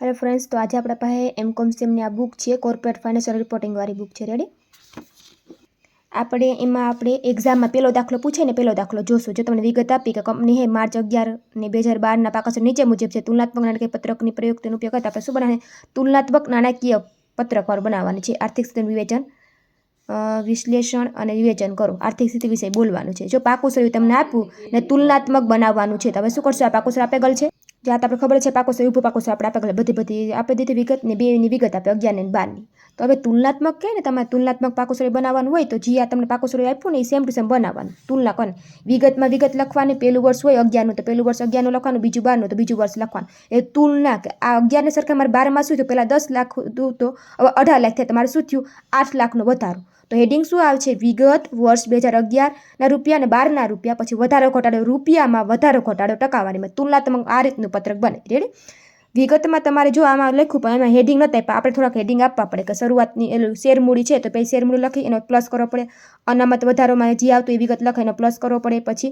અરે ફ્રેન્ડ્સ તો આજે આપણા પાસે એમ કોમ સેમની આ બુક છે કોર્પોરેટ ફાઇનાન્શિયલ રિપોર્ટિંગવાળી બુક છે. રેડી આપણે એમાં આપણે એક્ઝામમાં પહેલો દાખલો પૂછે ને પહેલો દાખલો જોશું. જો તમને વિગત આપી કે કંપની હે, માર્ચ અગિયાર ને બે હજાર બારના પાકસર નીચે મુજબ છે, તુલનાત્મક નાણાકીય પત્રકની પ્રયુક્તિનો ઉપયોગ કરતા આપણે શું બનાવે તુલનાત્મક નાણાકીય પત્રકવાર બનાવવાની છે. આર્થિક સ્થિતિનું વિવેચન વિશ્લેષણ અને વિવેચન કરો. આર્થિક સ્થિતિ વિશે બોલવાનું છે. જો પાકું સર્યું તમને આપવું ને તુલનાત્મક બનાવવાનું છે, તો હવે શું કરશો? આ પાકું આપેલ છે? જે આ આપણે ખબર છે પાકોસો ઊભું પાકું સર આપણે આપેલ બધી બધી આપી દીધી વિગત ને બેની વિગત આપે અગિયાર ને બારની. તો હવે તુલનાત્મક કહે ને, તમારે તુલનાત્મક પાકું બનાવવાનું હોય તો જે આ તમને પાકું આપ્યું ને, એ સેમ ટુ સેમ બનાવવાનું. તુલના કોને વિગતમાં વિગત લખવાની, પહેલું વર્ષ હોય અગિયારનું, તો પહેલું વર્ષ અગિયારનું લખવાનું, બીજું બારનું, તો બીજું વર્ષ લખવાનું. એ તુલના કે, આ અગિયારને સરખા મારે બારમાં શું થયું? પહેલાં દસ લાખ હતું તો હવે અઢાર લાખ થયા. તમારે શું થયું? આઠ લાખનો વધારો. તો હેડિંગ શું આવશે? વિગત, વર્ષ બે હજાર અગિયારના રૂપિયા અને બારના રૂપિયા, પછી વધારો ઘટાડો. રૂપિયામાં વધારો ઘટાડો ટકાવારીમાં. તુલનાત્મક આ રીતનું પત્રક બને. રેડી વિગતમાં તમારે જો આમાં લખ્યું પણ એમાં હેડિંગ નથી આપ્યા આપણે થોડાક હેડિંગ આપવા પડે કે શરૂઆતની એલું શેરમૂડી છે તો પછી શેરમૂડી લખી એનો પ્લસ કરવો પડે. અનામત વધારોમાં જે આવતું એ વિગત લખે એનો પ્લસ કરવો પડે. પછી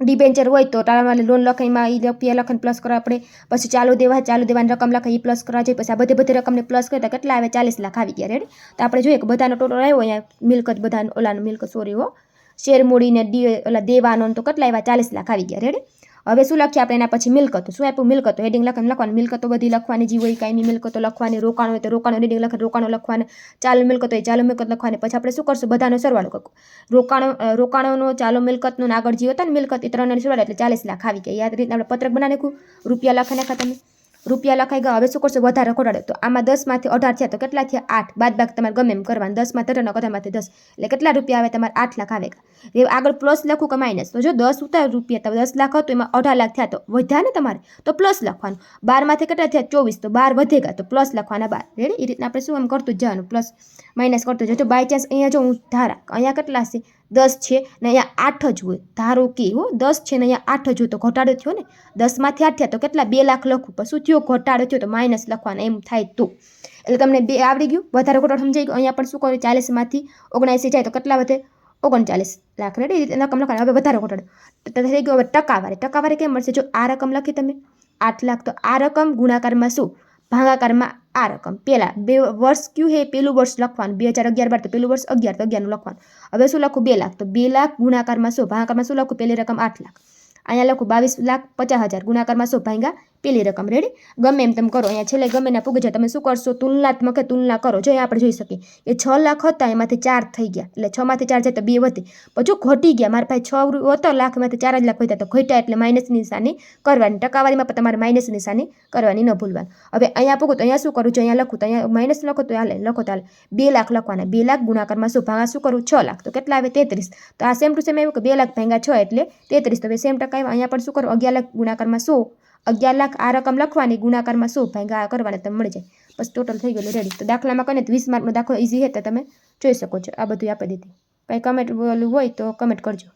ડિબેન્ચર હોય તો તારામાં લોન લખે એમાં એ રૂપિયા લખન પ્લસ કરવા પડે. પછી ચાલુ દેવા, ચાલુ દેવાની રકમ લખાય એ પ્લસ કરવા જોઈએ પછી આ બધી બધી રકમને પ્લસ કરતા કેટલા આવે? ચાલીસ લાખ આવી ગયા. રેડી તો આપણે જોઈએ કે બધાનો ટોટલ આવ્યો અહીંયા. મિલકત બધા ઓલાનો મિલકત સોરી હો. શેર મૂડીને ડી, ઓલા દેવાનો તો કેટલા આવ્યા? ચાલીસ લાખ આવી ગયા. રેડી હવે શું લખીએ આપણે એના પછી મિલકતો? શું આપ્યું? મિલકતો. હેડિંગ લખવાનું લખવાનું. મિલકતો બધી લખવાની જે હોય કાંઈની મિલકતો લખવાની, રોકાણ હોય તો રોકાણો હેડિંગ લખે રોકાણો લખવાના. ચાલુ મિલકત હોય, ચાલુ મિલકત લખવાની. પછી આપણે શું કરશું? બધાનો સરવાળો કરવું. રોકાણો રોકાણોનો, ચાલુ મિલકતનો આગળ જે હતા ને મિલકત, એ ત્રણની સરવાળો. એટલે ચાલીસ લાખ આવી ગયા. યાદ રીતના આપણે પત્રક બનાવી નાખું. રૂપિયા લખાને તમે. રૂપિયા લખાઈ ગયા, હવે શું કરશો? વધારે ખોટાડે તો. આમાં દસમાંથી અઢાર થયા તો કેટલા થયા? આઠ. બાદ બાક તમારે ગમે એમ કરવાનું. દસમાં અઢાર અઢારમાંથી દસ. એટલે કેટલા રૂપિયા આવે? તમારે આઠ લાખ આવે. એ આગળ પ્લસ લખું કે માઇનસ તો જો દસ ઉતાર રૂપિયા તમે દસ લાખ હતો, એમાં અઢાર લાખ થયા તો વધ્યા ને તમારે? તો પ્લસ લખવાનું. બારમાંથી કેટલા થયા? ચોવીસ. તો બાર વધે ગયા, તો પ્લસ લખવાના બાર. રેડી એ રીતના આપણે શું આમ કરતું જ જવાનું? પ્લસ માઇનસ કરતું જજો બાય ચાન્સ અહીંયા જો હું ધારા, અહીંયા કેટલા છે દસ છે ને અહીંયા આઠ જ હોય. ધારો કે, હો, દસ છે ને અહીંયા આઠ જ હોય તો ઘટાડો થયો ને? દસમાંથી આઠ થયા તો કેટલા? બે લાખ લખું. પણ શું થયો ઘટાડો થયો તો માઇનસ લખવાના, એમ થાય તો. એટલે તમને બે આવડી ગયું? વધારે ઘટાડો સમજાઈ ગયો? અહીંયા પણ શું કર્યું? ચાલીસમાંથી ઓગણસી જાય તો કેટલા વધે? ઓગણચાલીસ લાખ રેડી. રીતે રકમ લખવાની હવે વધારે ઘટાડો થઈ ગયો હવે ટકાવારી. ટકાવારી કેમ મળશે? જો આ રકમ લખી તમે. આઠ લાખ. તો આ રકમ ગુણાકારમાં શું? ભાગાકારમાં આ રકમ. પહેલાં બે વર્ષ કયું હે પેલું વર્ષ લખવાનું. બે હજાર અગિયાર બાર તો પેલું વર્ષ અગિયાર, તો અગિયારનું લખવાનું. હવે શું લખું? બે લાખ. તો બે લાખ ગુણાકારમાં શું? ભાગાકારમાં શું લખું? પહેલી રકમ આઠ લાખ. અહીંયા લખું બાવીસ લાખ પચાસ હજાર. ગુણાકારમાં શું? ભાંગા પેલી રકમ રેડી ગમે એમ તમે કરો, અહીંયા છેલ્લે ગમે ના પૂગે જાય, તમે શું કરશો? તુલનાત્મક તુલના કરો. જો આપણે જોઈ શકીએ એ છ લાખ હતા, એમાંથી ચાર થઈ ગયા. એટલે છમાંથી ચાર જાય તો બે વધી. પછી ઘટી ગયા, મારા પાસે છ હતો લાખમાંથી ચાર જ લાખ વધ્યા, તો ઘટ્યા એટલે માઇનસની નિશાની કરવાની. ટકાવારીમાં પણ તમારે માઇનસ નિશાની કરવાની, ન ભૂલવાની. હવે અહીંયા પૂગું તો અહીંયા શું કરું? છું અહીંયા લખું તો અહીંયા માઇનસ લખો તો હાલે, લખો તો હાલે. બે લાખ લખવાના. બે લાખ ગુણાકારમાં શું ભાગા? શું કરું? છ લાખ. તો કેટલા આવે? તેત્રીસ. તો આ સેમ ટુ સેમ એવું કે બે લાખ ભાંગા છ એટલે તેત્રીસ. તો હવે સેમ ટકા અહીંયા પણ શું કરું? અગિયાર લાખ ગુણાકારમાં સો અગિયાર લાખ આ રકમ લખવાની, ગુણાકારમાં શું ભાંગા કરવાના તમે મળી જાય. બસ ટોટલ થઈ ગયેલું રેડી તો દાખલામાં કહીને તો વીસ માર્કનો દાખલો ઇઝી છે તો તમે જોઈ શકો છો. આ બધું આપી દીધી. કંઈ કમેન્ટ હોય તો કમેન્ટ કરજો.